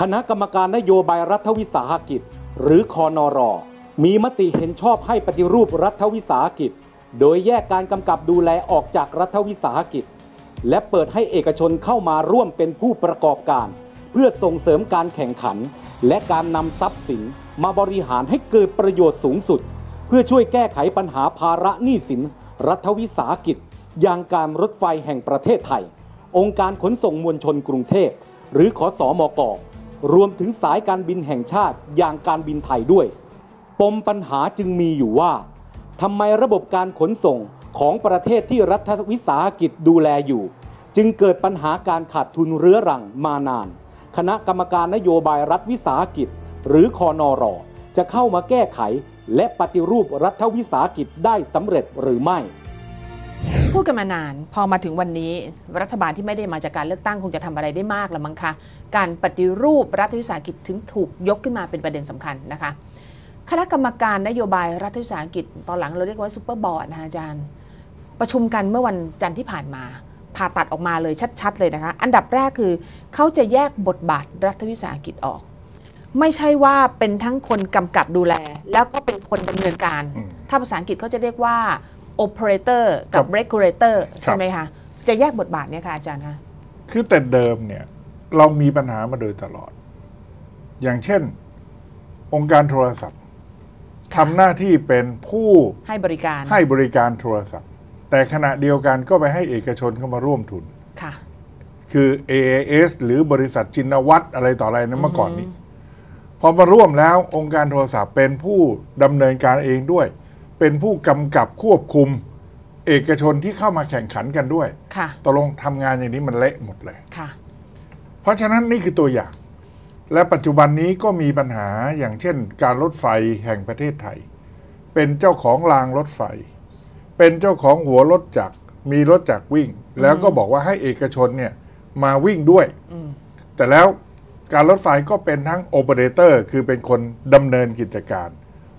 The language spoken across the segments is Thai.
คณะกรรมการนโยบายรัฐวิสาหกิจ หรือคอนอรอมีมติเห็นชอบให้ปฏิรูปรัฐวิสาหกิจ โดยแยกการกำกับดูแลออกจากรัฐวิสาหกิจ และเปิดให้เอกชนเข้ามาร่วมเป็นผู้ประกอบการ เพื่อส่งเสริมการแข่งขัน และการนำทรัพย์สินมาบริหารให้เกิดประโยชน์สูงสุด เพื่อช่วยแก้ไขปัญหาภาระหนี้สิน รัฐวิสาหกิจ อย่างการรถไฟแห่งประเทศไทย องค์การขนส่งมวลชนกรุงเทพหรือขอสอมก รวมถึงสายการบินแห่งชาติอย่างการบินไทยด้วย ปมปัญหาจึงมีอยู่ว่าทำไมระบบการขนส่งของประเทศที่รัฐวิสาหกิจดูแลอยู่ จึงเกิดปัญหาการขาดทุนเรื้อรังมานาน คณะกรรมการนโยบายรัฐวิสาหกิจ หรือคอนอรอจะเข้ามาแก้ไข และปฏิรูปรัฐวิสาหกิจได้สำเร็จหรือไม่ พูดกันมานาน พอมาถึงวันนี้ รัฐบาลที่ไม่ได้มาจากการเลือกตั้งคงจะทำอะไรได้มากละมั้งคะการปฏิรูปรัฐวิสาหกิจถึงถูกยกขึ้นมาเป็นประเด็นสำคัญนะคะ คณะกรรมการนโยบายรัฐวิสาหกิจตอนหลังเราเรียกว่าซูเปอร์บอร์ดนะคะอาจารย์ ประชุมกันเมื่อวันจันทร์ที่ผ่านมาผ่าตัดออกมาเลยชัด ๆ เลยนะคะ อันดับแรกคือเขาจะแยกบทบาทรัฐวิสาหกิจออก ไม่ใช่ว่าเป็นทั้งคนกำกับดูแล แล้วก็เป็นคนดำเนินการอืมถ้าภาษาอังกฤษเขาจะเรียกว่า operator กับครับ regulator ครับใช่ไหมคะ จะแยกบทบาทเนี่ยค่ะอาจารย์คะคือแต่เดิมเนี่ย เรามีปัญหามาโดยตลอด อย่างเช่น องค์การโทรศัพท์ทำหน้าที่เป็นผู้ให้บริการให้บริการโทรศัพท์ แต่ขณะเดียวกันก็ไปให้เอกชนเข้ามาร่วมทุนค่ะคือ AAS หรือบริษัทจินวัตรอะไรต่ออะไรนั้นเมื่อก่อนนี้ พอมาร่วมแล้วองค์การโทรศัพท์เป็นผู้ดำเนินการเองด้วย เป็นผู้กำกับควบคุมเอกชนที่เข้ามาแข่งขันกันด้วยค่ะตกลงทำงานอย่างนี้มันเละหมดเลยค่ะ เพราะฉะนั้นนี่คือตัวอย่าง และปัจจุบันนี้ก็มีปัญหาอย่างเช่น การรถไฟแห่งประเทศไทย เป็นเจ้าของรางรถไฟ เป็นเจ้าของหัวรถจักรมีรถจักรวิ่ง แล้วก็บอกว่าให้เอกชนเนี่ยมาวิ่งด้วยอืมแต่แล้วการรถไฟก็เป็นทั้งโอเปอเรเตอร์ คือเป็นคนดำเนินกิจการ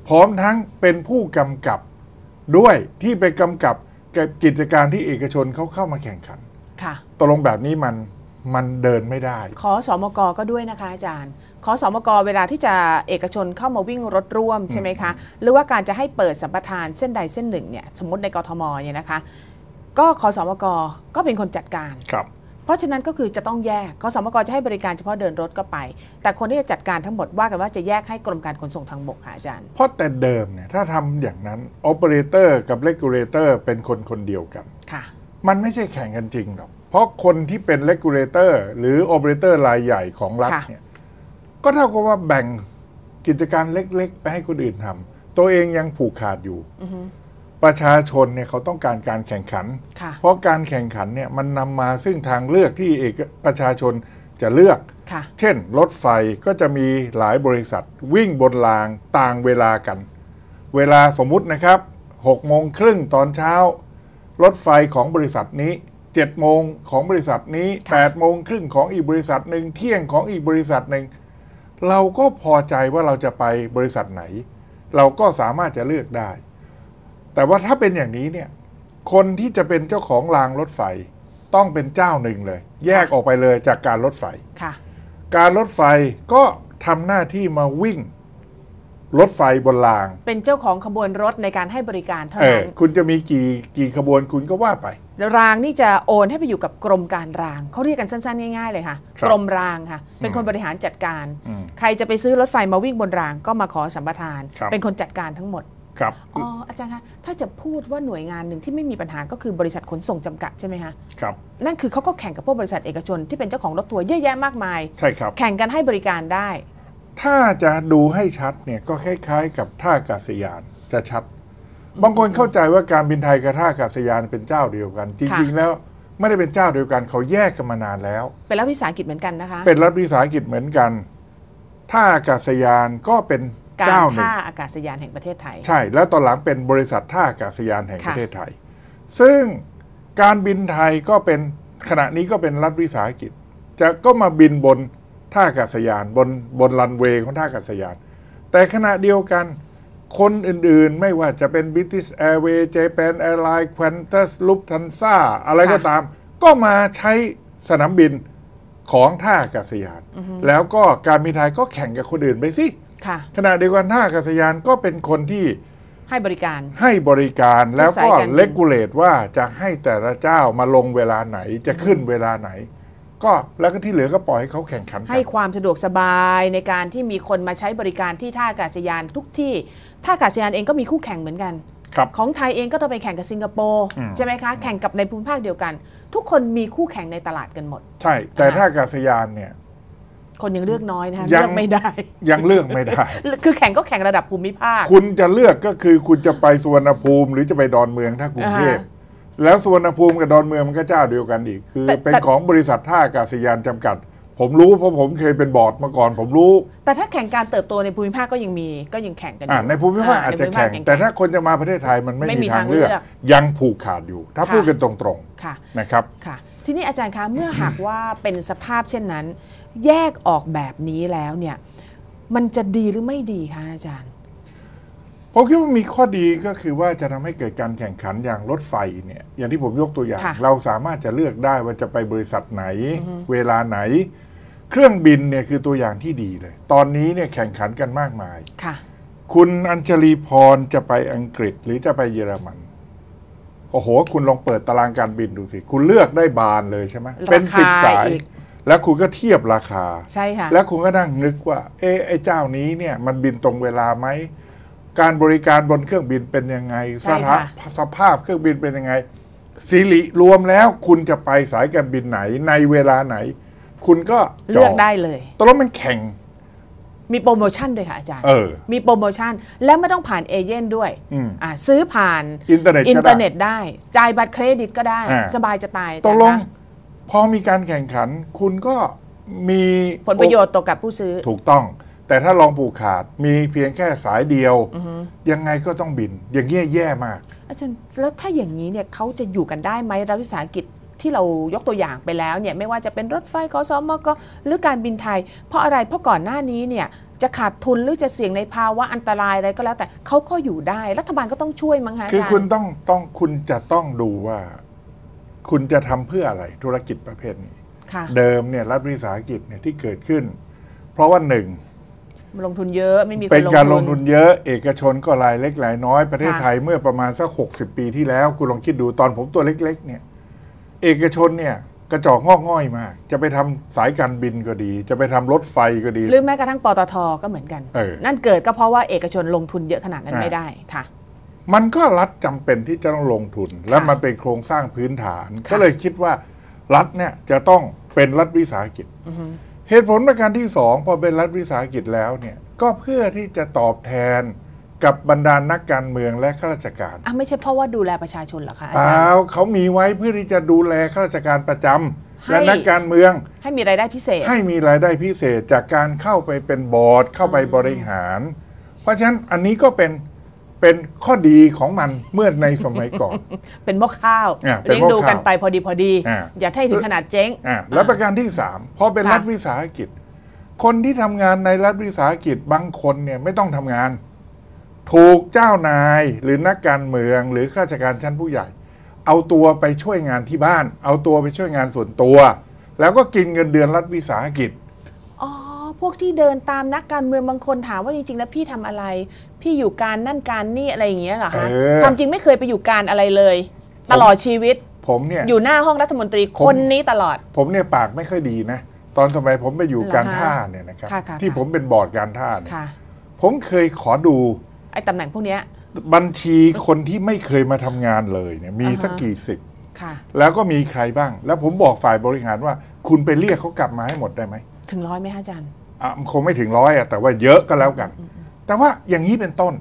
พร้อมทั้งเป็นผู้กำกับด้วยที่ไปกำกับกับกิจการที่เอกชนเขาเข้ามาแข่งขันค่ะตกลงแบบนี้มันมันเดินไม่ได้ ขอสอมกก็ด้วยนะคะอาจารย์ ขอสอมกเวลาที่จะเอกชนเข้ามาวิ่งรถร่วมใช่ไหมคะ หรือว่าการจะให้เปิดสัมปทานเส้นใดเส้นหนึ่งเนี่ยสมมติในกทมเนี่ยนะคะ ก็ขอสอมกก็เป็นคนจัดการครับ เพราะฉะนั้นก็คือจะต้องแยกขอสอมกจะให้บริการเฉพาะเดินรถก็ไป แต่คนที่จะจัดการทั้งหมดว่ากันว่าจะแยกให้กรมการขนส่งทางบกค่ะอาจารย์ เพราะแต่เดิมเนี่ยถ้าทำอย่างนั้นโอเปอเรเตอร์กับเลกูเลเตอร์เป็นคนคนเดียวกันค่ะ มันไม่ใช่แข่งกันจริงหรอกเพราะคนที่เป็นเลกูเลเตอร์หรือโอเปอเรเตอร์รายใหญ่ของรัฐค่ะเนี่ยก็เท่ากับว่าแบ่งกิจการเล็ก ๆ ไปให้คนอื่นทำตัวเองยังผูกขาดอยู่อือฮึ ประชาชนเนี่ยเขาต้องการการแข่งขันค่ะเพราะการแข่งขันเนี่ยมันนำมาซึ่งทางเลือกที่เอกประชาชนจะเลือกค่ะเช่น รถไฟก็จะมีหลายบริษัทวิ่งบนรางต่างเวลากัน เวลาสมมุตินะครับ6โมงครึ่งตอนเช้า รถไฟของบริษัทนี้7โมงของบริษัทนี้ค่ะ8โมงครึ่งของอีกบริษัทหนึ่งเที่ยงของอีกบริษัทหนึ่งเราก็พอใจว่าเราจะไปบริษัทไหน เราก็สามารถจะเลือกได้ แต่ว่าถ้าเป็นอย่างนี้เนี่ยคนที่จะเป็นเจ้าของรางรถไฟต้องเป็นเจ้าหนึ่งเลย แยกออกไปเลยจากการรถไฟค่ะการรถไฟก็ทำหน้าที่มาวิ่งรถไฟบนราง เป็นเจ้าของขบวนรถในการให้บริการเท่าเออนั้นคุณจะมีกี่กี่ขบวนคุณก็ว่าไป รางนี่จะโอนให้ไปอยู่กับกรมการราง เขาเรียกกันสั้นๆ ง่ายๆเลยค่ะครับกรมรางค่ะ เป็นคนบริหารจัดการอืมใครจะไปซื้อรถไฟมาวิ่งบนรางก็มาขอสัมปทานครับเป็นคนจัดการทั้งหมด ครับอ๋ออาจารย์คะถ้าจะพูดว่าหน่วยงานหนึ่งที่ไม่มีปัญหาก็คือบริษัทขนส่งจำกัดใช่ไหมคะครับนั่นคือเขาก็แข่งกับพวกบริษัทเอกชนที่เป็นเจ้าของรถทัวร์เยอะแยะมากมาย ใช่ครับ แข่งกันให้บริการได้ ถ้าจะดูให้ชัดเนี่ยก็คล้ายๆ กับท่าอากาศยานจะชัด บางคนเข้าใจว่าการบินไทยกับท่าอากาศยานเป็นเจ้าเดียวกัน จริงๆแล้วไม่ได้เป็นเจ้าเดียวกันเขาแยกกันมานานแล้ว เป็นรัฐวิสาหกิจเหมือนกันนะคะ เป็นรัฐวิสาหกิจเหมือนกันท่าอากาศยานก็เป็น การเจ้าหนึ่งท่าอากาศยานแห่งประเทศไทย ใช่ แล้วตอนหลังเป็นบริษัทท่าอากาศยานแห่งค่ะประเทศไทย ซึ่งการบินไทยก็เป็นขณะนี้ก็เป็นรัฐวิสาหกิจ จะก็มาบินบนท่าอากาศยานบนบนรันเวย์ของท่าอากาศยาน แต่ขณะเดียวกันคนอื่นๆ ไม่ว่าจะเป็น British Airways Japan Airlines Qantas Lufthansa อะไรก็ค่ะตาม ก็มาใช้สนามบินของท่าอากาศยาน แล้วก็การบินไทยก็แข่งกับคนอื่นไปสิ ค่ะ ขณะเดียวกันท่าอากาศยานก็เป็นคนที่ให้บริการ ให้บริการแล้วก็สายการบินเลกูเลตว่าจะให้แต่ละเจ้ามาลงเวลาไหนจะขึ้นเวลาไหน ก็แล้วก็ที่เหลือก็ปล่อยให้เขาแข่งขันกัให้นความสะดวกสบายในการที่มีคนมาใช้บริการที่ท่าอากาศยานทุกที่ท่าอากาศยานเองก็มีคู่แข่งเหมือนกันครับของไทยเองก็ต้องไปแข่งกับสิงคโปร์อืมใช่ไหมคะ แข่งกับในภูมิภาคเดียวกัน ทุกคนมีคู่แข่งในตลาดกันหมด ใช่ แต่อ่าท่าอากาศยานเนี่ย คนยังเลือกน้อยนะคะยังเลือกไม่ได้ ยังเลือกไม่ได้ คือแข่งก็แข่งระดับภูมิภาค คุณจะเลือกก็คือคุณจะไปสุวรรณภูมิ หรือจะไปดอนเมืองถ้ากรุงเทพอ่าฮะแล้วสุวรรณภูมิกับดอนเมืองมันก็เจ้าเดียวกันอีก คือแต่เป็นแต่ของบริษัทท่าอากาศยานจำกัด ผมรู้เพราะผมเคยเป็นบอร์ดมาก่อนผมรู้ แต่ถ้าแข่งการเติบโตในภูมิภาคก็ยังมีก็ยังแข่งกันออ่ายู่ในภูมิภาคอาจจะแข่งในภูมิภคยังแต่ถ้าคนจะมาประเทศไทยมันไม่ไม่มีมีทางทางเลือกเลือก ยังผูกขาดอยู่ ถ้าค่ะพูดกันตรงค่ะๆนะครับค่ะทีนี้อาจารย์คะเมื่อหากว่าเป็นสภาพเช่นนั้น แยกออกแบบนี้แล้วเนี่ย มันจะดีหรือไม่ดีคะอาจารย์ ผมคิดว่ามีข้อดีก็คือว่าจะทำให้เกิดการแข่งขันอย่างรถไฟเนี่ย อย่างที่ผมยกตัวอย่างค่ะเราสามารถจะเลือกได้ว่าจะไปบริษัทไหน เวลาไหน เครื่องบินเนี่ยคือตัวอย่างที่ดีเลย ตอนนี้เนี่ยแข่งขันกันมากมายค่ะ คุณอัญชลีพรจะไปอังกฤษหรือจะไปเยอรมันโอ้โห คุณลองเปิดตารางการบินดูสิ คุณเลือกได้บานเลยใช่ไหมราคาเป็นสิบสายอีก แล้วคุณก็เทียบราคา ใช่ค่ะ แล้วคุณก็นั่งนึกว่า เอ๊ะไอ้เจ้านี้เนี่ยมันบินตรงเวลาไหม การบริการบนเครื่องบินเป็นยังไงใช่สค่ะภาพสภาพเครื่องบินเป็นยังไง สิริรวมแล้วคุณจะไปสายการบินไหนในเวลาไหน คุณก็จเลือกได้เลย ตกลงมันแข่ง มีโปรโมชั่นด้วยค่ะอาจารย์ เออ มีโปรโมชั่นแล้วไม่ต้องผ่านเอเย่นด้วยอืมอ่าซื้อผ่านอินเทอร์เน็ตก็ได้อินเทอร์เน็ตได้ จ่ายบัตรเครดิตก็ได้ อ่า สบายจะตายตกลงอาจารย์นะ พอมีการแข่งขันคุณก็มีผลประโยชน์ตกกับผู้ซื้อ ถูกต้อง แต่ถ้าลองผูกขาดมีเพียงแค่สายเดียว ยังไงก็ต้องบิน อย่างเงี้ยแย่มาก อาจารย์แล้วถ้าอย่างนี้เนี่ยเขาจะอยู่กันได้ไหมรัฐวิสาหกิจที่เรายกตัวอย่างไปแล้วเนี่ยไม่ว่าจะเป็นรถไฟกสมกหรือการบินไทย เพราะอะไรเพราะก่อนหน้านี้เนี่ยจะขาดทุนหรือจะเสี่ยงในภาวะอันตรายอะไรก็แล้วแต่เขาก็อยู่ได้ รัฐบาลก็ต้องช่วยมั้งคะอาคือจารคุณย์ต้องต้องคุณจะต้องดูว่า คุณจะทำเพื่ออะไรธุรกิจประเภทนี้ ค่ะเดิมเนี่ยรัฐวิสาหกิจเนี่ยที่เกิดขึ้น เพราะว่าหนึ่ง ลงทุนเยอะไม่มีคเป็นการลงทุนเยอะ เอกชนก็รายเล็กรายน้อยประเทศค่ะไทยเมื่อประมาณสักหกสิบปีที่แล้ว คุณลองคิดดูตอนผมตัวเล็ก ๆ เนี่ย เอกชนเนี่ยกระจอกงอกง่อยมาก จะไปทำสายการบินก็ดี จะไปทำรถไฟก็ดี หรือแม้กระทั่งปตทก็เหมือนกัน เออ นั่นเกิดก็เพราะว่าเอกชนลงทุนเยอะขนาดนั้นอ่า ไม่ได้ค่ะ มันก็รัฐจำเป็นที่จะต้องลงทุน และมันเป็นโครงสร้างพื้นฐาน ก็เลยคิดว่ารัฐเนี่ยจะต้องเป็นรัฐวิสาหกิจเหตุผลประการที่สองพอเป็นรัฐวิสาหกิจแล้วเนี่ยก็เพื่อที่จะตอบแทนกับบรรดานักการเมืองและข้าราชการอะไม่ใช่เพราะว่าดูแลประชาชนเหรอคะอาเปจารล่าย์เขามีไว้เพื่อที่จะดูแลข้าราชการประจำให้และนักการเมือง ให้มีรายได้พิเศษ ให้มีรายได้พิเศษจากการเข้าไปเป็นบอร์ดเข้าไปบริหาร เพราะฉะนั้นอันนี้ก็เป็น เป็นข้อดีของมันเมื่อในสมัยก่อน เป็นหม้อข้าวอะเป็นเลี้ยงหม้อดูกันข้าวไปพอดีพอดี อะอย่าให้ถึงขนาดเจ๊ง อะและประการที่สามพอเป็นค่ะ รัฐวิสาหกิจ คนที่ทำงานในรัฐวิสาหกิจบางคนเนี่ยไม่ต้องทำงาน ถูกเจ้านายหรือนักการเมืองหรือข้าราชการชั้นผู้ใหญ่ เอาตัวไปช่วยงานที่บ้าน เอาตัวไปช่วยงานส่วนตัว แล้วก็กินเงินเดือนรัฐวิสาหกิจอ๋อ พวกที่เดินตามนักการเมืองบางคนถามว่าจริงๆแล้วพี่ทำอะไร พี่อยู่การนั่นการนี่อะไรอย่างเงี้ยเหรอคะเออความจริงไม่เคยไปอยู่การอะไรเลย ตลอดชีวิต ผมเนี่ยอยู่หน้าห้องรัฐมนตรีผมคนนี้ตลอด ผมเนี่ยปากไม่ค่อยดีนะ ตอนสมัยผมไปอยู่เหรอการคะท่าเนี่ยนะครับค่ะค่ะที่ค่ะผมเป็นบอร์ดการท่าเนี่ยค่ะผมเคยขอดูไอ้ตำแหน่งพวกเนี้ยบัญชีคนที่ไม่เคยมาทำงานเลยเนี่ยมีอ่าฮะสักกี่สิบค่ะแล้วก็มีใครบ้าง แล้วผมบอกฝ่ายบริหารว่า คุณไปเรียกเขากลับมาให้หมดได้ไหม ถึงร้อยไหมฮะอาจารย์ อะมันคงไม่ถึงร้อยอะแต่ว่าเยอะก็แล้วกัน แต่ว่าอย่างนี้เป็นต้น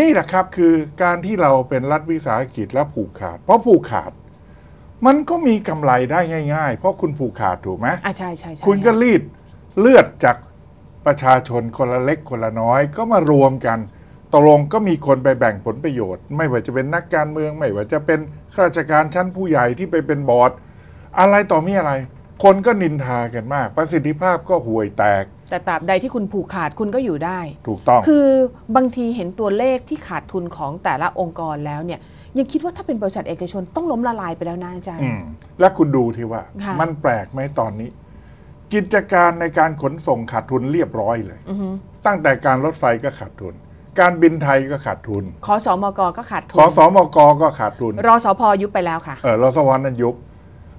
นี่แหละครับคือการที่เราเป็นรัฐวิสาหกิจและผูกขาด เพราะผูกขาด มันก็มีกำไรได้ง่าย ๆ เพราะคุณผูกขาดถูกไหมอะใช่ใช่ใช่คุณก็รีดเลือดจากประชาชนคนละเล็กคนละน้อย ก็มารวมกันตกลงก็มีคนไปแบ่งผลประโยชน์ ไม่ว่าจะเป็นนักการเมือง ไม่ว่าจะเป็นข้าราชการชั้นผู้ใหญ่ที่ไปเป็นบอร์ด อะไรต่อมีอะไร คนก็นินทากันมาก ประสิทธิภาพก็ห่วยแตก แต่ตราบใดที่คุณผูกขาดคุณก็อยู่ได้ ถูกต้อง คือบางทีเห็นตัวเลขที่ขาดทุนของแต่ละองค์กรแล้วเนี่ยยังคิดว่าถ้าเป็นบริษัทเอกชนต้องล้มละลายไปแล้วนะอาจารย์อืมและคุณดูที่ว่าค่ะมันแปลกไหมตอนนี้ กิจการในการขนส่งขาดทุนเรียบร้อยเลย ตั้งแต่การรถไฟก็ขาดทุน การบินไทยก็ขาดทุนขอสอมกก็ขาดทุขอสมกก็ขาดทุนรอสพยุบไปแล้วค่ะเออรสวรรค์นั้นยุบ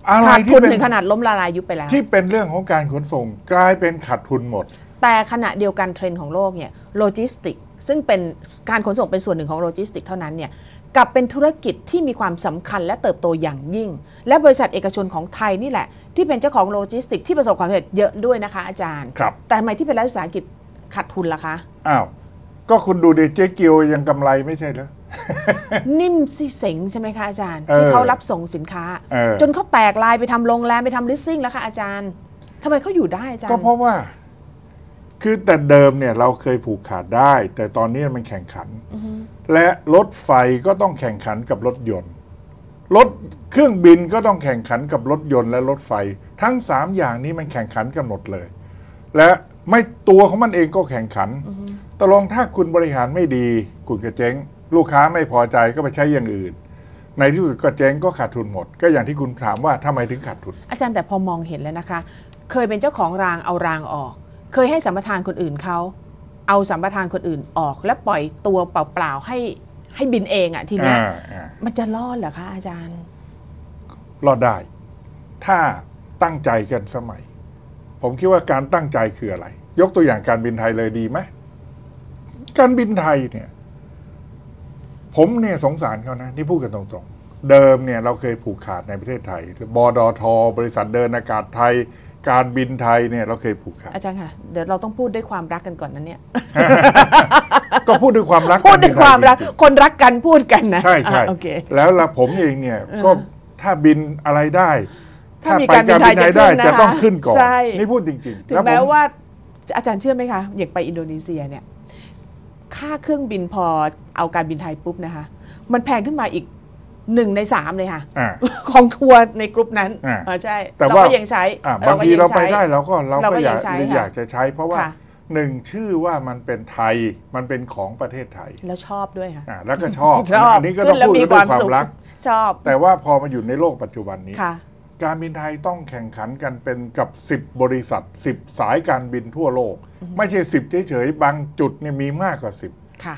อะไรขาดทุที่นเป็นถึงขนาดล้มละลายยุบไปแล้ว ที่เป็นเรื่องของการขนส่งกลายเป็นขาดทุนหมด แต่ขณะเดียวกันเทรนด์ของโลกเนี่ยโลจิสติกซึ่งเป็นการขนส่งเป็นส่วนหนึ่งของโลจิสติกเท่านั้นเนี่ยกลับเป็นธุรกิจที่มีความสำคัญและเติบโตอย่างยิ่ง และบริษัทเอกชนของไทยนี่แหละ ที่เป็นเจ้าของโลจิสติกที่ประสบความสำเร็จเยอะด้วยนะคะอาจารย์ ครับ แต่ทำไมที่เป็นรัฐวิสาหกิจขาดทุนล่ะคะ อ้าว ก็คุณดูเดเจ๊เกียวยังกำไรไม่ใช่เหรอ นิ่มสิเสงใช่ไหมคะอาจารย์เออที่เขารับส่งสินค้าเออจนเขาแตกลายไปทำโรงแรมไปทำลิสซิ่งแล้วค่ะอาจารย์ทำไมเขาอยู่ได้อาจารย์ ก็เพราะว่า คือแต่เดิมเนี่ยเราเคยผูกขาดได้ แต่ตอนนี้มันแข่งขัน และรถไฟก็ต้องแข่งขันกับรถยนต์รถเครื่องบินก็ต้องแข่งขันกับรถยนต์และรถไฟ ทั้งสามอย่างนี้มันแข่งขันกันหมดเลย และไม่ตัวของมันเองก็แข่งขันตกลงถ้าคุณบริหารไม่ดี คุณก็เจ๊ง ลูกค้าไม่พอใจก็ไปใช้อย่างอื่น ในที่สุดก็เจ๊งก็ขาดทุนหมด ก็อย่างที่คุณถามว่าทำไมถึงขาดทุน อาจารย์แต่พอมองเห็นแล้วนะคะ เคยเป็นเจ้าของรางเอารางออก เคยให้สัมปทานคนอื่นเขาเอาสัมปทานคนอื่นออก และปล่อยตัวเปล่าๆให้ให้บินเองอะทีเนี้ยอ่าอ่ามันจะรอดเหรอคะอาจารย์ รอดได้ ถ้าตั้งใจกันสมัย ผมคิดว่าการตั้งใจคืออะไร ยกตัวอย่างการบินไทยเลยดีไหมการบินไทยเนี่ย ผมเนี่ยสงสารเขานะที่พูดกันตรงๆ เดิมเนี่ยเราเคยผูกขาดในประเทศไทย บดท บริษัทเดินอากาศไทย การบินไทยเนี่ยเราเคยผูกขาดอาจารย์ค่ะเดี๋ยวเราต้องพูดด้วยความรักกันก่อนนั้นเนี่ย ก็พูดด้วยความรักพูดด้วยความรักจงๆคนรักกันพูดกันนะใช่ใช่อะโอเคแล้วละผมเองเนี่ยก็ถ้าบินอะไรได้ ถ้ามีการบินไทยถ้าไปการบินไทยได้จะขึ้นนะคะจะต้องขึ้นก่อนใช่นี่พูดจริงๆถึงแล้วผแม้มว่าอาจารย์เชื่อไหมคะอย่างไปอินโดนีเซียเนี่ย ค่าเครื่องบินพอเอาการบินไทยปุ๊บนะคะ มันแพงขึ้นมาอีกหนึ่งในสามเลยค่ะ อ่า ของทัวร์ในกลุ่มนั้นอ่าอ่าใช่แต่เราว่า ก็ยังใช้อะเราบางก็ทียังเราไปใช้ได้เราก็เราเราก็ก็อยากยังใช้อยากค่ะ จะใช้ เพราะว่าค่ะ หนึ่งชื่อว่ามันเป็นไทยมันเป็นของประเทศไทยแล้วชอบด้วยค่ะ อะแล้วก็ชอบชอบอันนี้ก็ต้องขึ้นแล้วพูดมีกันคด้ววามยควาสุมขรัก ชอบ แต่ว่าพอมาอยู่ในโลกปัจจุบันนี้ ค่ะ การบินไทยต้องแข่งขันกันเป็นกับ 10 บริษัท 10 สายการบินทั่วโลก ไม่ใช่ 10 เฉยๆ บางจุดเนี่ยมีมากกว่า 10 ค่ะ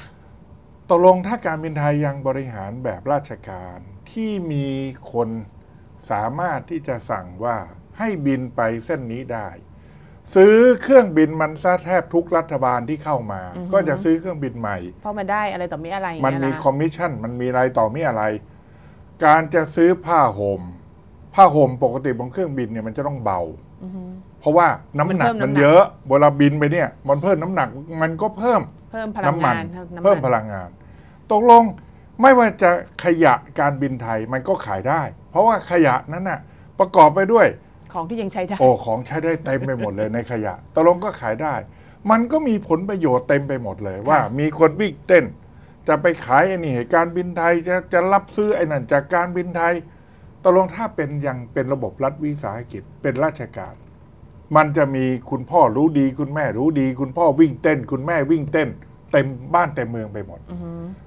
ตกลงถ้าการบินไทยยังบริหารแบบราชการที่มีคนสามารถที่จะสั่งว่าให้บินไปเส้นนี้ได้ ซื้อเครื่องบินมันซะแทบทุกรัฐบาลที่เข้ามา ก็จะซื้อเครื่องบินใหม่ เพราะมันได้อะไรต่อมีอะไรอย่างมันเงี้ยมีนะคอมมิชชั่นมันมีอะไรต่อมีอะไร การจะซื้อผ้าห่ม ผ้าห่มปกติบนเครื่องบินเนี่ยมันจะต้องเบาเพราะว่าน้ำหนักมันเยอะเวลาบินไปเนี่ย มันเพิ่มน้ำหนักมันก็เพิ่ม เพิ่มพลังน้ำมังานน้ำเพิ่มพลังงาน ตกลงไม่ว่าจะขยะการบินไทยมันก็ขายได้ เพราะว่าขยะนั้นน่ะประกอบไปด้วย ของที่ยังใช้ได้ โอ้ของใช้ได้เต็มไปหมดเลยในขยะตกลงก็ขายได้ มันก็มีผลประโยชน์เต็มไปหมดเลยว่า มีคนวิ่งเต้น จะไปขายไอ้นี่ให้การบินไทยจะจะรับซื้อไอ้นั่นจากการบินไทย ตกลงถ้าเป็นยังเป็นระบบรัฐวิสาหกิจเป็นราชการ มันจะมีคุณพ่อรู้ดีคุณแม่รู้ดี คุณพ่อวิ่งเต้น คุณแม่วิ่งเต้น เต็มบ้านเต็มเมืองไปหมด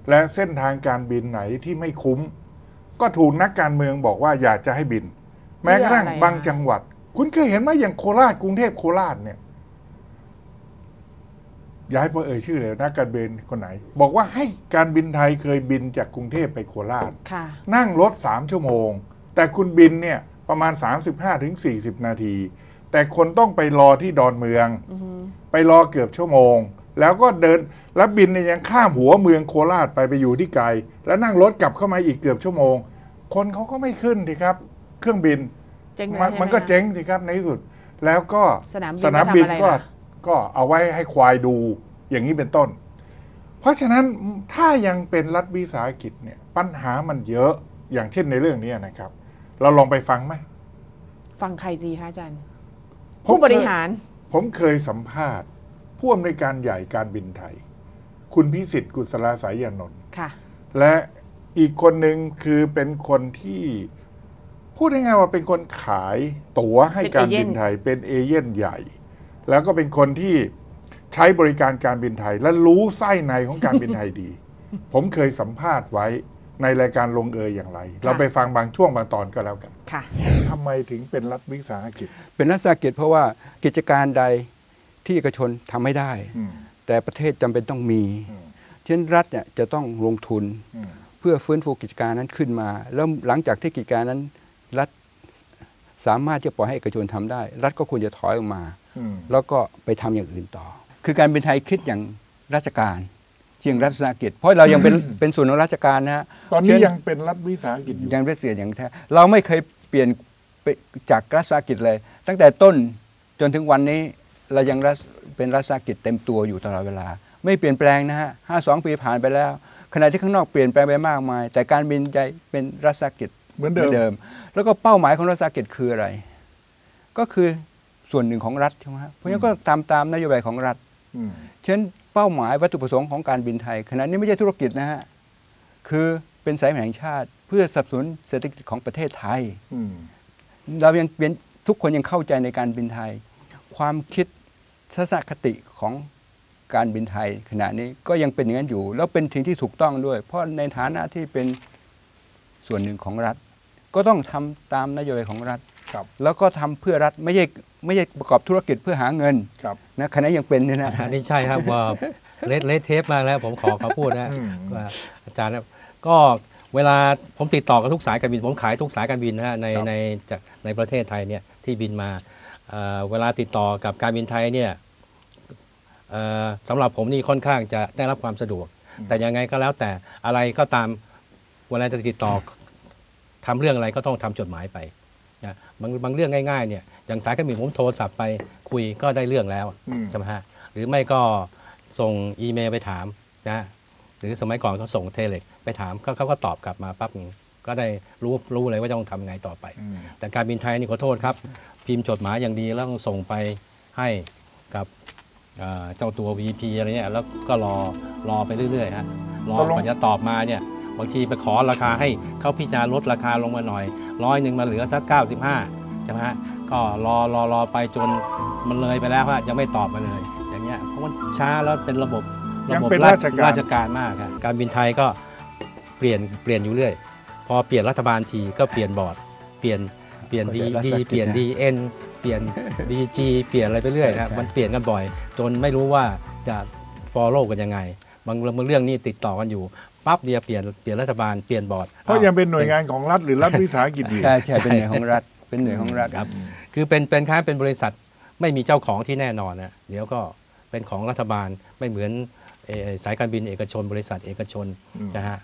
และเส้นทางการบินไหนที่ไม่คุ้ม ก็ถูกนักการเมืองบอกว่าอยากจะให้บิน แม้กระทั่งเพื่ออะไรบางอะจังหวัด คุณเคยเห็นไหมอย่างโคราชกรุงเทพโคราชเนี่ยย้ายไปเอ่ยชื่อเลยนักการบินคนไหน บอกว่าให้การบินไทยเคยบินจากกรุงเทพไปโคราชค่ะนั่งรถ3ชั่วโมง แต่คุณบินเนี่ยประมาณ 35-40ถึง40 นาที แต่คนต้องไปรอที่ดอนเมือง ไปรอเกือบชั่วโมง แล้วก็เดินแล้วบินเนี่ยยังข้ามหัวเมืองโคราชไปไปอยู่ที่ไกล แล้วนั่งรถกลับเข้ามาอีกเกือบชั่วโมง คนเขาก็ไม่ขึ้นสิครับ เครื่องบินเจ๊งเลยมันใช่ไหมมันก็คะเจ๊งสิครับในที่สุด แล้วก็สนามบินสนามบินก็ทำอะไรก็ล่ะก็เอาไว้ให้ควายดูอย่างนี้เป็นต้น เพราะฉะนั้นถ้ายังเป็นรัฐวิสาหกิจเนี่ยปัญหามันเยอะอย่างเช่นในเรื่องนี้นะครับ เราลองไปฟังไหมฟังใครดีคะอาจารย์ผมผู้บริเคยหาร ผมเคยสัมภาษณ์ผู้อำนวยการใหญ่การบินไทย คุณพิสิทธิ์กุศลาสายานนท์ค่ะ และอีกคนหนึ่งคือเป็นคนที่ พูดง่ายๆว่าเป็นคนขายตั๋วให้เป็นการเอเย่บินนไทย เป็นเอเย่นใหญ่ แล้วก็เป็นคนที่ใช้บริการการบินไทย และรู้ไส้ในของการบินไทยดี ผมเคยสัมภาษณ์ไว้ ในรายการลงเอยอย่างไร เราไปฟังบางช่วงบางตอนก็แล้วกันค่ะทำไมถึงเป็นรัฐวิสาหกิจ เป็นรัฐวิสาหกิจเพราะว่ากิจการใดที่เอกชนทำไม่ได้อืมแต่ประเทศจำเป็นต้องมีอืมเช่นรัฐเนี่ยจะต้องลงทุนอืมเพื่อฟื้นฟูกิจการนั้นขึ้นมา แล้วหลังจากที่กิจการนั้นรัฐสามารถจะปล่อยให้เอกชนทำได้ รัฐก็ควรจะถอยออกมาอืมแล้วก็ไปทำอย่างอื่นต่อ คือการเป็นไทยคิดอย่างราชการ เชียงรัฐวิสาหกิจ เพราะเรายังเป็นเป็นส่วนของราชการนะฮะตอนนี้เช่ยังเป็นรัฐวิสาหกิจอยู่ยังเป็นเสียอย่างแท้เราไม่เคยเปลี่ยนไปจากรัฐวิสาหกิจเลย ตั้งแต่ต้นจนถึงวันนี้เรายังรัฐเป็นรัฐวิสาหกิจเต็มตัวอยู่ตลอดเวลา ไม่เปลี่ยนแปลงนะฮะห้าสองปีผ่านไปแล้วขณะที่ข้างนอกเปลี่ยนแปลงไปมากมาย แต่การบินใจเป็นรัฐวิสาหกิจเหมือนเดิม แล้วก็เป้าหมายของรัฐวิสาหกิจคืออะไร ก็คือส่วนหนึ่งของรัฐใช่ไหมฮะเพราะฉะนั้นก็ตามตามนโยบายของรัฐอืมเช่น เป้าหมายวัตถุประสงค์ของการบินไทยขณะนี้ไม่ใช่ธุรกิจนะฮะ คือเป็นสายแห่งชาติ เพื่อสนับสนุนเศรษฐกิจของประเทศไทยอืมเรายังเป็นทุกคนยังเข้าใจในการบินไทย ความคิดทัศนคติของการบินไทย ขณะนี้ก็ยังเป็นอย่างนั้นอยู่ แล้วเป็นสิ่งที่ถูกต้องด้วย เพราะในฐานะที่เป็นส่วนหนึ่งของรัฐ ก็ต้องทำตามนโยบายของรัฐครับแล้วก็ทำเพื่อรัฐไม่ใช่ ไม่ใช่ประกอบธุรกิจเพื่อหาเงินครับนะขณะยังเป็นเนี่ยนะอันนี้ใช่ครับว่าเลทเลทเทปมากแล้วผมขอเขาพูดนะอืมว่าอาจารย์ครับก็เวลาผมติดต่อกับทุกสายการบิน ผมขายทุกสายการบินนะฮะในครับในจากในประเทศไทยเนี่ยที่บินมาเอ่อเวลาติดต่อกับการบินไทยเนี่ยเอ่อสำหรับผมนี่ค่อนข้างจะได้รับความสะดวก แต่ยังไงก็แล้วแต่อะไรก็ตามเวลาจะติดต่อทำเรื่องอะไรก็ต้องทำจดหมายไป นะบางบางเรื่องง่ายๆเนี่ยอย่างสายการบินผมโทรศัพท์ไปคุยก็ได้เรื่องแล้วอืม ใช่ไหมฮะหรือไม่ก็ส่งอีเมลไปถามนะหรือสมัยก่อนเขาส่งเทเลกไปถามเขาเขาก็ตอบกลับมาปั๊บนึงก็ได้รู้รู้เลยว่าจะต้องทำยังไงต่อไป อืม แต่การบินไทยนี่ขอโทษครับ พิมพ์จดหมายอย่างดีแล้วต้องส่งไปให้กับเอ่อเจ้าตัว VP อะไรเนี่ยแล้วก็รอรอไปเรื่อยๆฮะรอตกลง กว่าจะตอบมาเนี่ย บางทีไปขอราคาให้เขาพิจารณาลดราคาลงมาหน่อยร้อยหนึ่งมาเหลือสัก 95ใช่ไหมฮะก็รอรอรอไปจนมันเลยไปแล้วฮะยังไม่ตอบมาเลย อย่างเงี้ยเพราะมันช้าแล้วเป็นระบบระยังบบเป็นราราชชการราชการมากครับการบินไทยก็เปลี่ยนเปลี่ยนอยู่เรื่อย พอเปลี่ยนรัฐบาลทีก็เปลี่ยนบอร์ดเปลี่ยนเปลี่ยนดีก็จะดีรัฐกิจเปลี่ยนนะดีเอ็นเปลี่ยนดีจีเปลี่ยนอะไรไปเรื่อยครับใช่มันเปลี่ยนกันบ่อย จนไม่รู้ว่าจะ follow กันยังไงบางบางเรื่องนี่ติดต่อกันอยู่ ปั๊บเดียวเปลี่ยนเปลี่ยนรัฐบาลเปลี่ยนบอร์ดเพราะยังเป็นหน่วยงานของรัฐหรือรัฐวิสาหกิจอยู่ใช่ใช่เป็นหน่วยของรัฐเป็นหน่วยของรัฐครับ คือเป็นเป็นคล้ายเป็นบริษัทไม่มีเจ้าของที่แน่นอนนะเดี๋ยวก็เป็นของรัฐบาลไม่เหมือนเอ่อสายการบินเอกชน บริษัทเอกชนอืมนะฮะ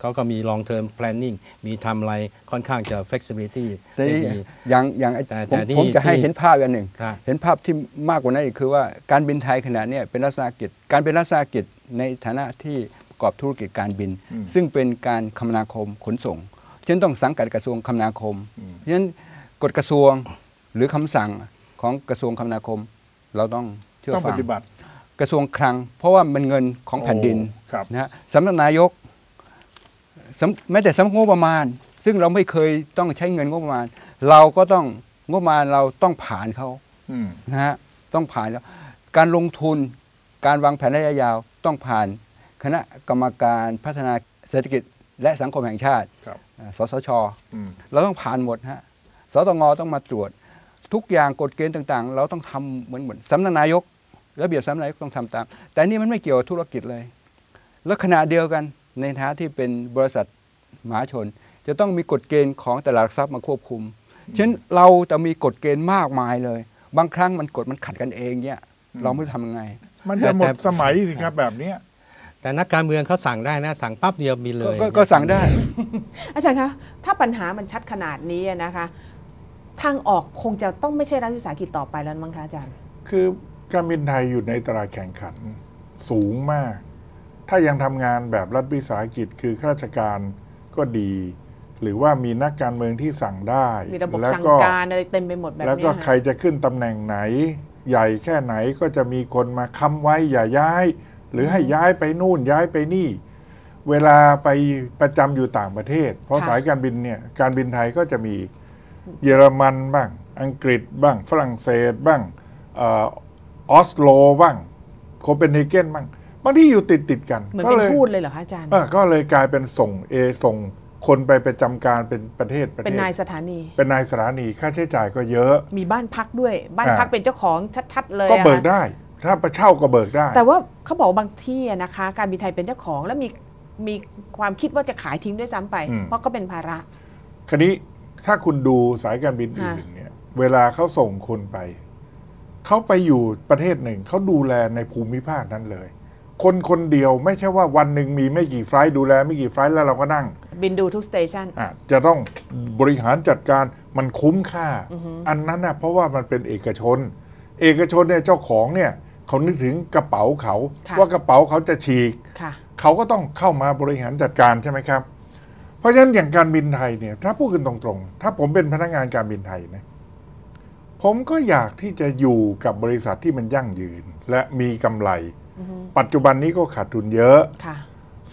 เขาก็มี long term planning มีทำอะไรค่อนข้างจะ flexibility แต่ได้นี่ดีอย่างอย่างแต่ผมแต่นี่ผมจะให้ที่เห็นภาพอันหนึ่งครับเห็นภาพที่มากกว่านั้นอีกคือว่าการบินไทยขณะเนี้ยเป็นรัฐวิสาหกิจ การเป็นรัฐวิสาหกิจในฐานะที่ประ กอบธุรกิจการบินอืมซึ่งเป็นการคมนาคมขนส่งฉะนันต้องสังกัดกระทรวงคมนาคมอืมเพราะฉะนั้นกฎกระทรวงหรือคำสั่งของกระทรวงคมนาคม เราต้องเชื่อต้องฟัปงฏิบัติ กระทรวงคลัง เพราะว่ามันเงินของแผ่นดินโอ้ครับนะฮะสำนักนายกสำแม้แต่สำนักงบประมาณ ซึ่งเราไม่เคยต้องใช้เงินงบประมาณ เราก็ต้องงบประมาณเราต้องผ่านเขาอืมนะฮะต้องผ่านแล้วการลงทุนการวางแผนระยะยาวต้องผ่าน คณะกรรมการพัฒนาเศรษฐกิจและสังคมแห่งชาติครับอ่าสสชอืมเราต้องผ่านหมดฮะ สตงต้องมาตรวจ ทุกอย่างกฎเกณฑ์ต่างๆ เราต้องทำเหมือนเหมือนสำนักนายก ระเบียบสำนักนายกต้องทำตาม แต่นี่มันไม่เกี่ยวกับธุรกิจเลย แล้วขณะเดียวกันในฐานะที่เป็นบริษัทมหาชน จะต้องมีกฎเกณฑ์ของแต่ละหลักทรัพย์มาควบคุม เช่นเราจะมีกฎเกณฑ์มากมายเลย บางครั้งมันกฎมันขัดกันเองเนี่ย เราไม่รู้ทำยังไง มันจะหมดแต่สมัยสิครับแบบเนี้ย แต่นักการเมืองเขาสั่งได้นะ สั่งปั๊บเดียวมีเลย ก็ก็สั่งได้ อาจารย์คะถ้าปัญหามันชัดขนาดนี้นะคะ ทางออกคงจะต้องไม่ใช่รัฐวิสาหกิจต่อไปแล้วมั้งคะอาจารย์ คือการบินไทยอยู่ในตลาดแข่งขันสูงมาก ถ้ายังทำงานแบบรัฐวิสาหกิจคือข้าราชการก็ดี หรือว่ามีนักการเมืองที่สั่งได้มีระบบแล้วสั่งก็การอะไรเต็มไปหมดแบบแล้วเนี้ก็ยใครจะขึ้นตำแหน่งไหน ใหญ่แค่ไหนก็จะมีคนมาค้ำไว้อย่าย้าย หรือให้ย้ายไปนู่นย้ายไปนี่ เวลาไปประจำอยู่ต่างประเทศ เพราะสายการบินเนี่ยการบินไทยก็จะมีเยอรมันบ้าง อังกฤษบ้าง ฝรั่งเศสบ้างเออออสโลบ้างโคเปนเฮเกนบ้างบางที่อยู่ติดติดๆกันเหมือนก็เป็นเลยพูดเลยเหรอคะอาจารย์เออก็เลยกลายเป็นส่งเอส่งคนไปประจำการเป็นประเทศประเทศเป็นนายสถานี เป็นนายสถานีค่าใช้จ่ายก็เยอะ มีบ้านพักด้วย บ้านอ่าพักเป็นเจ้าของชัด ๆ เลยก็อะเบิกค่ะได้ ถ้าไปเช่าก็เบิกได้ แต่ว่าเขาบอกว่าบางที่อะนะคะ การบินไทยเป็นเจ้าของแล้วมีมีความคิดว่าจะขายทิ้งด้วยซ้ำไป อืม เพราะก็เป็นภาระคราวนี้ถ้าคุณดูสายการบินอื่นเนี่ย เวลาเขาส่งคนไป เขาไปอยู่ประเทศหนึ่ง เขาดูแลในภูมิภาคนั้นเลย คนคนเดียวไม่ใช่ว่าวันหนึ่งมีไม่กี่ไฟล์ดูแลไม่กี่ไฟล์แล้วเราก็นั่ง บินดูทุกสเตชันอะจะต้องบริหารจัดการมันคุ้มค่า อันนั้นนะเพราะว่ามันเป็นเอกชน เอกชนเนี่ยเจ้าของเนี่ย เขานึกถึงกระเป๋าเขาค่ะว่ากระเป๋าเขาจะฉีกค่ะเขาก็ต้องเข้ามาบริหารจัดการใช่ไหมครับ เพราะฉะนั้นอย่างการบินไทยเนี่ย ถ้าพูดกันตรงๆ ถ้าผมเป็นพนักงานการบินไทยนะผมก็อยากที่จะอยู่กับบริษัทที่มันยั่งยืน และมีกำไร ปัจจุบันนี้ก็ขาดทุนเยอะค่ะ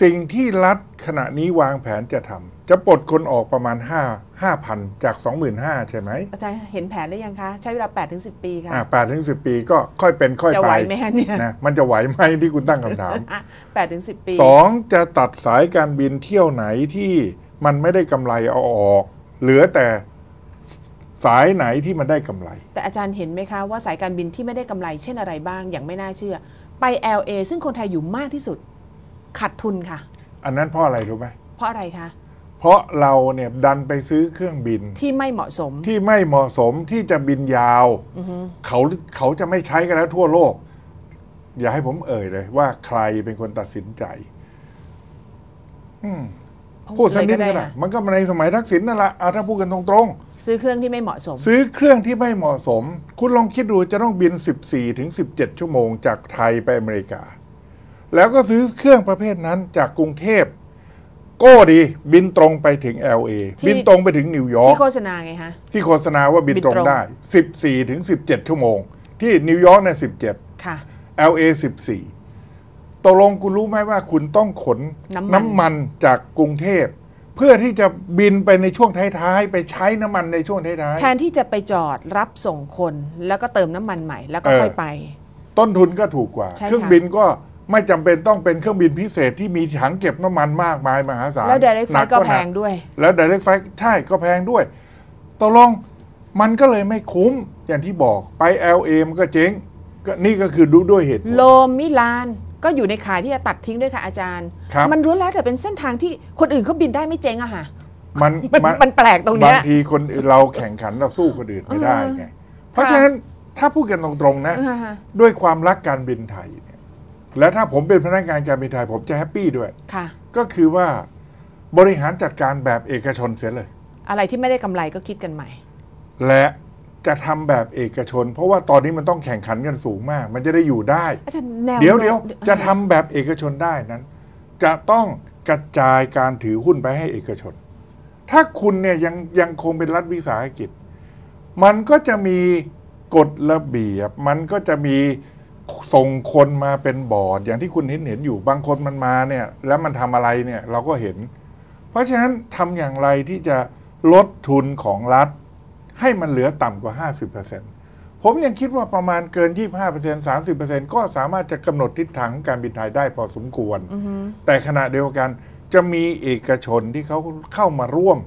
สิ่งที่รัฐขณะนี้วางแผนจะทำ จะปลดคนออกประมาณ 5 5,000 จาก 25,000 ใช่ไหมอาจารย์เห็นแผนหรือยังคะ ใช้เวลา 8 ถึง 10 ปีค่ะอ่า8ถึง10ปีก็ค่อยเป็นค่อยจะไปไหวไหมคะเนี่ยนะมันจะไหวไหมที่คุณตั้งคำถามอะ8ถึง10ปีสองจะตัดสายการบินเที่ยวไหนที่มันไม่ได้กำไรเอาออก เหลือแต่สายไหนที่มันได้กำไร แต่อาจารย์เห็นไหมคะว่าสายการบินที่ไม่ได้กำไรเช่นอะไรบ้างอย่างไม่น่าเชื่อ ไป LA ซึ่งคนไทยอยู่มากที่สุดขาดทุนค่ะ อันนั้นเพราะอะไรรู้ไหมเพราะอะไรคะ เพราะเราเนี่ยดันไปซื้อเครื่องบินที่ไม่เหมาะสม ที่ไม่เหมาะสมที่จะบินยาวเขาเขาจะไม่ใช้กันแล้วทั่วโลก อย่าให้ผมเอ่ยเลย ว่าใครเป็นคนตัดสินใจอืมพูดสักนิดเลยก็ก็ได้ได้ค่ะมันก็มาในสมัยทักษิณนั่นแหละเอาถ้าพูดกันตรงซื้อเครื่องที่ไม่เหมาะสมๆซื้อเครื่องที่ไม่เหมาะสม คุณลองคิดดูจะต้องบิน 14ถึง17 ชั่วโมงจากไทยไปอเมริกา แล้วก็ซื้อเครื่องประเภทนั้นจากกรุงเทพ ก็ดีบินตรงไปถึง LA ที่บินตรงไปถึงนิวยอร์ที่กโฆษณาไงคะที่โฆษณาว่าบินบินตรงตรงได้ 14 ถึง 17 ชั่วโมง ที่นิวยอร์กเนี่ย17 ค่ะ LA 14ตกลงคุณรู้ไหมว่าคุณต้องขนน้ำมันมันจากกรุงเทพ เพื่อที่จะบินไปในช่วงท้ายๆ ไปใช้น้ำมันในช่วงท้ายแทนที่จะไปจอดรับส่งคนแล้วก็เติมน้ำมันใหม่แล้วก็เออค่อยไปๆต้นทุนก็ถูกกว่าใช่ค่ะเครื่องบินก็ ไม่จำเป็นต้องเป็นเครื่องบินพิเศษที่มีถังเก็บน้ำมันมากมายมหาศาลแล้ว direct หนั flight ก็หแพนั งด้วย แล้ว direct flight ใช่ก็แพงด้วยตกลงมันก็เลยไม่คุ้มอย่างที่บอกไป LA มันก็เจ๊งก็นี่ก็คือดูด้วยเหตุผล โลมมิลานก็อยู่ในขายที่จะตัดทิ้งด้วยค่ะอาจารย์ ครับ มันรู้วนแล้วแต่เป็นเส้นทางที่คนอื่นเขาบินได้ไม่เจ๊งอะค่ะ มันมันมันแปลกตรงเนี้ยบางทีคนอื่นเราแข่งขันเราสู้คนอื่นไม่ได้ไง เพราะฉะนั้นถ้าพูดกันตรงๆนะ อ่าฮะ ด้วยความรักการบินไทยเนี่ย และถ้าผมเป็นพนักงานการบินไทยผมจะแฮปปี้ด้วย ค่ะ ก็คือว่าบริหารจัดการแบบเอกชนเสียเลย อะไรที่ไม่ได้กำไรก็คิดกันใหม่ และจะทำแบบเอกชน เพราะว่าตอนนี้มันต้องแข่งขันกันสูงมาก มันจะได้อยู่ได้ อาจารย์แนวเดี๋ยวเดี๋ยวโน้มจะทำแบบเอกชนได้นั้น จะต้องกระจายการถือหุ้นไปให้เอกชน ถ้าคุณเนี่ยยังยังคงเป็นรัฐวิสาหกิจ มันก็จะมีกฎระเบียบ มันก็จะมี ส่งคนมาเป็นบอร์ดอย่างที่คุณเห็นเห็นอยู่บางคนมันมาเนี่ยแล้วมันทำอะไรเนี่ยเราก็เห็น เพราะฉะนั้นทำอย่างไรที่จะลดทุนของรัฐ ให้มันเหลือต่ำกว่า 50%ผมยังคิดว่าประมาณเกิน 25% 30%ก็สามารถจะกำหนดทิศทางของการบินไทยได้พอสมควร แต่ขณะเดียวกันจะมีเอกชนที่เขาเข้ามาร่วม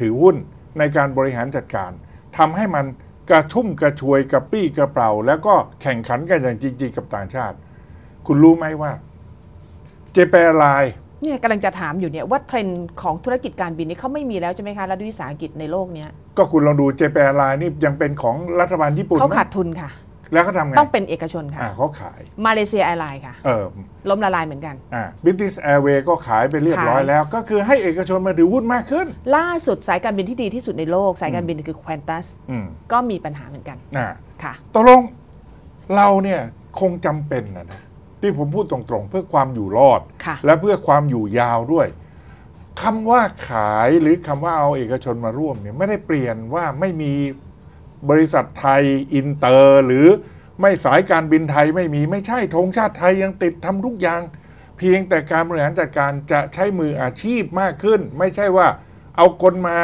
ถือหุ้นในการบริหารจัดการทำให้มัน กระชุ่มกระชวยกระปรี้กระเปร่าแล้วก็แข่งขันกันอย่างจริงๆกับต่างชาติ คุณรู้ไหมว่า เจแปนไลน์เนี่ยกำลังจะถามอยู่เนี่ยว่าเทรนด์ของธุรกิจการบินนี่เขาไม่มีแล้วใช่ไหมคะรัฐวิสาหกิจในโลกเนี้ยก็คุณลองดูเจแปนไลน์นี่ยังเป็นของรัฐบาลญี่ปุ่นเขาไหมขาดทุนค่ะ แล้วเขาทำไงต้องเป็นเอกชนค่ะ อ่าเขาขาย มาเลเซียแอร์ไลน์ค่ะ เออล้มละลายเหมือนกัน อ่าบิทิสแอร์เวย์ก็ขายไปเรียบร้อยขาย แล้ว ก็คือให้เอกชนมาถือหุ้นมากขึ้น ล่าสุดสายการบินที่ดีที่สุดในโลก สายการบินคือ Qantas อืมก็มีปัญหาเหมือนกันอ่า ค่ะ ตกลงเราเนี่ยคงจำเป็นนะนะที่ผมพูดตรงๆ เพื่อความอยู่รอด ค่ะ และเพื่อความอยู่ยาวด้วยคำว่าขายหรือคำว่าเอาเอกชนมาร่วมเนี่ยไม่ได้เปลี่ยนว่าไม่มี บริษัทไทยอินเตอร์ หรือไม่สายการบินไทยไม่มีไม่ใช่ธงชาติไทยยังติดทำทุกอย่าง เพียงแต่การบริหารจัดการจะใช้มืออาชีพมากขึ้น ไม่ใช่ว่าเอาคนมา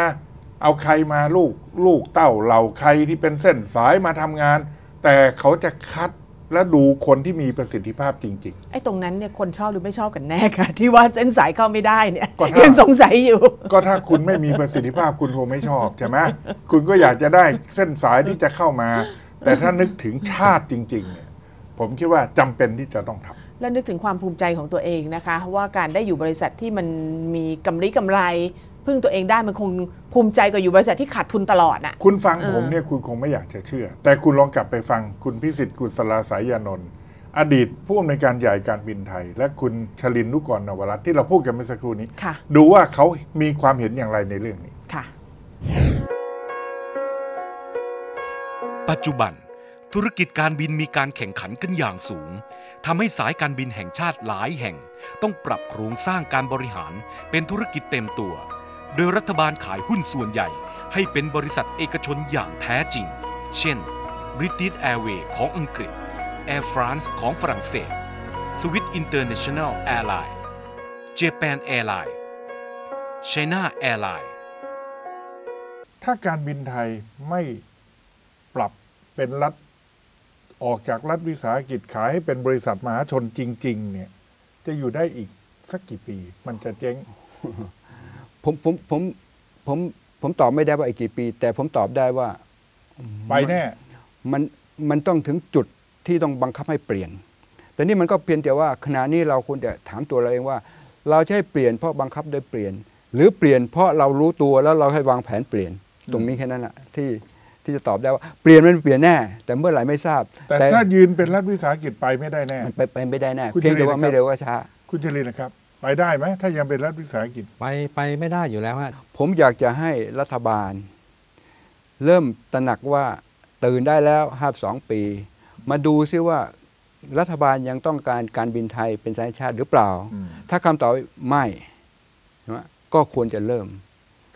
เอาใครมาลูกลูกเต้าเหล่าใครที่เป็นเส้นสายมาทำงาน แต่เขาจะคัด และดูคนที่มีประสิทธิภาพจริงไอ้ตรงนั้นเนี่ยคนชอบหรือไม่ชอบกันแน่ค่ะ ที่ว่าเส้นสายเข้าไม่ได้เนี่ยก็ถ้ายั ยังสงสัยอยู่ๆก็ถ้าคุณไม่มีประสิทธิภาพคุณคงไม่ชอบใช่ไหมคุณก็อยากจะได้เส้นสายที่จะเข้ามา แต่ถ้านึกถึงชาติจริง ๆ เนี่ย ผมคิดว่าจำเป็นที่จะต้องทำ แล้วนึกถึงความภูมิใจของตัวเองนะคะ ว่าการได้อยู่บริษัทที่มันมีกำไรกำไร พึ่งตัวเองได้มันคงภูมิใจกว่าอยู่บริษัทที่ขาดทุนตลอดน่ะ คุณฟังเออผมเนี่ยคุณคงไม่อยากจะเชื่อ แต่คุณลองกลับไปฟังคุณพิสิทธิ์กุศลาสายยานนท์อดีตผู้อำนวยการใหญ่การบินไทย และคุณชลินนุกรนวรัตน์ที่เราพูดกันเมื่อสักครู่นี้ ค่ะ ดูว่าเขามีความเห็นอย่างไรในเรื่องนี้ ค่ะ ปัจจุบัน ธุรกิจการบินมีการแข่งขันกันอย่างสูงทำให้สายการบินแห่งชาติหลายแห่ง ต้องปรับโครงสร้างการบริหารเป็นธุรกิจเต็มตัว โดยรัฐบาลขายหุ้นส่วนใหญ่ให้เป็นบริษัทเอกชนอย่างแท้จริง เช่น British Airways ของอังกฤษ Air France ของฝรั่งเศส Swiss International Airline Japan Airline China Airline ถ้าการบินไทยไม่ปรับเป็นรัฐออกจากรัฐวิสาหกิจขายให้เป็นบริษัทมหาชนจริง ๆ เนี่ย จะอยู่ได้อีกสักกี่ปี มันจะเจ๊ง ผมผมผมผมผมตอบไม่ได้ว่าอีกกี่ปี แต่ผมตอบได้ว่าไปแน่ มันมันต้องถึงจุดที่ต้องบังคับให้เปลี่ยน แต่นี่มันก็เพียงแต่ว่าขณะนี้เราควรจะถามตัวเราเองว่า เราจะให้เปลี่ยนเพราะบังคับโดยเปลี่ยน หรือเปลี่ยนเพราะเรารู้ตัวแล้วเราให้วางแผนเปลี่ยนตรงนี้แค่นั้นแหะที่ที่จะตอบได้ว่าเปลี่ยนมันเปลี่ยนแน่ แต่เมื่อไหร่ไม่ทราบ แต่ถ้ายืนเป็นรัฐวิสาหกิจไปไม่ได้แน่มันไปไปไม่ได้แน่คุณเพียงแต่เจริญว่านะครับไม่เร็วก็ช้าคุณชลินนะครับ ไปได้ไหมถ้ายังเป็นรัฐวิสาหกิจ ไปไปไม่ได้อยู่แล้วฮะผมอยากจะให้รัฐบาล เริ่มตระหนักว่าตื่นได้แล้วห้าสองปี มาดูซิว่ารัฐบาลยังต้องการการบินไทยเป็นสัญชาติหรือเปล่าอืมถ้าคำตอบไม่ใช่ไหมก็ควรจะเริ่ม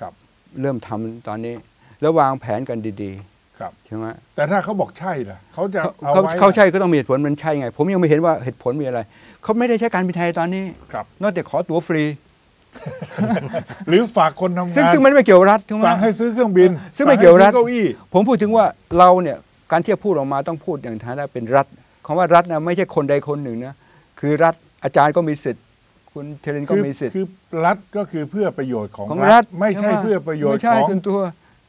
ครับเริ่มทำตอนนี้ แล้ววางแผนกันดี ครับๆใช่ไหมแต่ถ้าเขาบอกใช่ล่ะเขาจะเขาเอาเขาไว้เขาใช่ก็ต้องมีเหตุผลมันใช่ไง ผมยังไม่เห็นว่าเหตุผลมีอะไรเขาไม่ได้ใช้การบินไทยตอนนี้ครับนอกจากขอตั๋วฟรี หรือฝากคนทำซึ่งงานซึ่งมันไม่เกี่ยวกับรัฐถูกไหมสั่งให้ซื้อเครื่องบิน ซึ่งไม่เกี่ยวรัฐสั่งให้ซื้อเก้าอี้ผมพูดถึงว่าเราเนี่ยการที่จะพูดออกมาต้องพูดอย่างฐานะเป็นรัฐคำว่ารัฐนะไม่ใช่คนใดคนหนึ่งนะคือรัฐอาจารย์ก็มีสิทธิ์คุณเทเรนก็คือมีสิทธิ์คือรัฐก็คือเพื่อประโยชน์ของของรัรัฐฐไม่ใช่หเพื่อประโยชน์ไม่ใช่ของส่วนตัว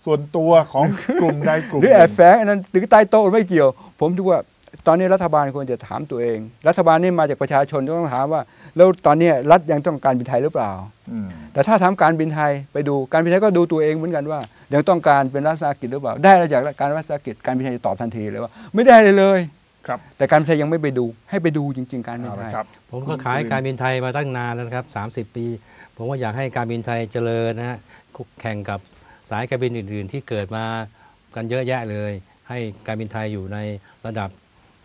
ส่วนตัวของกลุ่มใดกลุ่มหรือหแอนึ่บงแฝงอันนั้นหรือใต้โต๊ะไม่เกี่ยว ผมคิดว่าตอนนี้รัฐบาลควรจะถามตัวเอง รัฐบาลนี่มาจากประชาชนต้องถามว่า แล้วตอนนี้รัฐยังต้องการบินไทยหรือเปล่าอืมแต่ถ้าทำการบินไทยไปดูการบินไทยก็ดูตัวเองเหมือนกันว่า ยังต้องการเป็นรัฐวิสาหกิจหรือเปล่า ได้อะไรจากการรัฐวิสาหกิจการบินไทยจะตอบทันทีเลยว่า ไม่ได้เลยเลยครับแต่การบินไทยยังไม่ไปดูให้ไปดูจริง ๆ การบินเอาไทละยครับผมก็ขายการบินไทยมาตั้งนานแล้วนะครับ 30 ปี ผมว่าอยากให้การบินไทยเจริญนะฮะคุกแข่งกับ สายการบินอื่น ๆ ที่เกิดมากันเยอะแยะเลย ให้การบินไทยอยู่ในระดับ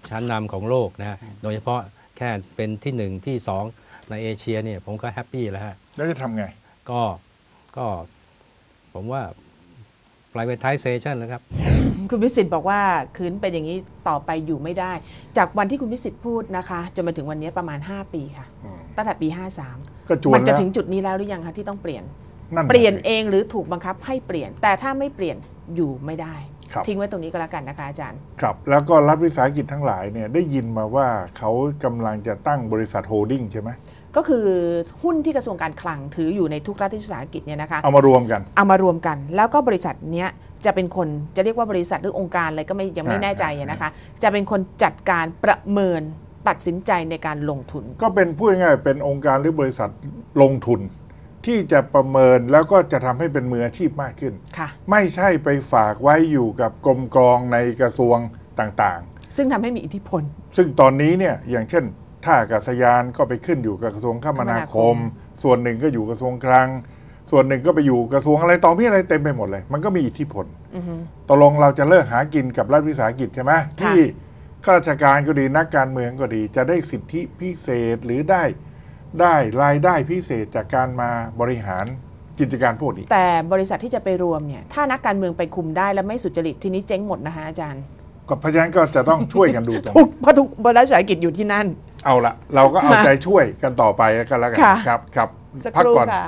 ชั้นนำของโลกนะฮะโดยเฉพาะแค่เป็นที่หนึ่งที่สองในเอเชียเนี่ยผมก็แฮปปี้แล้วฮะแล้วจะทำไง ก็ก็ผมว่า privatization นะครับ คุณพิสิทธิ์บอกว่าคืนเป็นอย่างนี้ต่อไปอยู่ไม่ได้ จากวันที่คุณพิสิทธิ์พูดนะคะจนมาถึงวันนี้ประมาณ 5 ปีค่ะอืมตั้งแต่ปีก็จว53นมันจะแล้วถึงจุดนี้แล้วหรือยังคะที่ต้องเปลี่ยน นั่นน่ะเปลี่ยนสิเองหรือถูกบังคับให้เปลี่ยน แต่ถ้าไม่เปลี่ยนอยู่ไม่ได้ครับทิ้งไว้ตรงนี้ก็แล้วกันนะคะอาจารย์ ครับ แล้วก็รัฐวิสาหกิจทั้งหลายเนี่ยได้ยินมาว่าเขากำลังจะตั้งบริษัทโฮลดิ้งใช่ไหมก็คือหุ้นที่กระทรวงการคลังถืออยู่ในทุกรัฐวิสาหกิจเนี่ยนะคะเอามารวมกันเอามารวมกัน แล้วก็บริษัทเนี้ยจะเป็นคนจะเรียกว่าบริษัทหรือองค์การอะไรก็ไม่ยังไม่อ่าแน่ใจอะนะคะ จะเป็นคนจัดการประเมินตัดสินใจในการลงทุน ก็เป็นพูดง่ายๆเป็นองค์การหรือบริษัทลงทุน ที่จะประเมินแล้วก็จะทำให้เป็นมืออาชีพมากขึ้น ค่ะ ไม่ใช่ไปฝากไว้อยู่กับกรมกรองในกระทรวงต่างซึ่งทำให้มีอิทธิพล ๆ ซึ่งตอนนี้เนี่ยอย่างเช่นท่าอากาศยานก็ไปขึ้นอยู่กับกระทรวงคมนาคม ส่วนหนึ่งก็อยู่กระทรวงคลัง ส่วนหนึ่งก็ไปอยู่กระทรวงอะไรต่อมีอะไรเต็มไปหมดเลย มันก็มีอิทธิพล อือฮึ ตกลงเราจะเลิกหากินกับรัฐวิสาหกิจใช่ไหมที่ข้าราชการก็ดีนักการเมืองก็ดี จะได้สิทธิพิเศษหรือได้ ได้รายได้พิเศษจากการมาบริหารกิจการพวกนี้ แต่บริษัทที่จะไปรวมเนี่ยถ้านักการเมืองไปคุมได้แล้วไม่สุจริตทีนี้เจ๊งหมดนะคะอาจารย์ ก็เพราะฉะนั้นก็จะต้องช่วยกันดูตรงทุนี้กเพราะทุกบริษัทวิสาหกิจอยู่ที่นั่น เอาละเราก็เอาใจช่วยกันต่อไปกันแล้วกันค่ะครับครับสักพัครู่ก่อน ค่ะ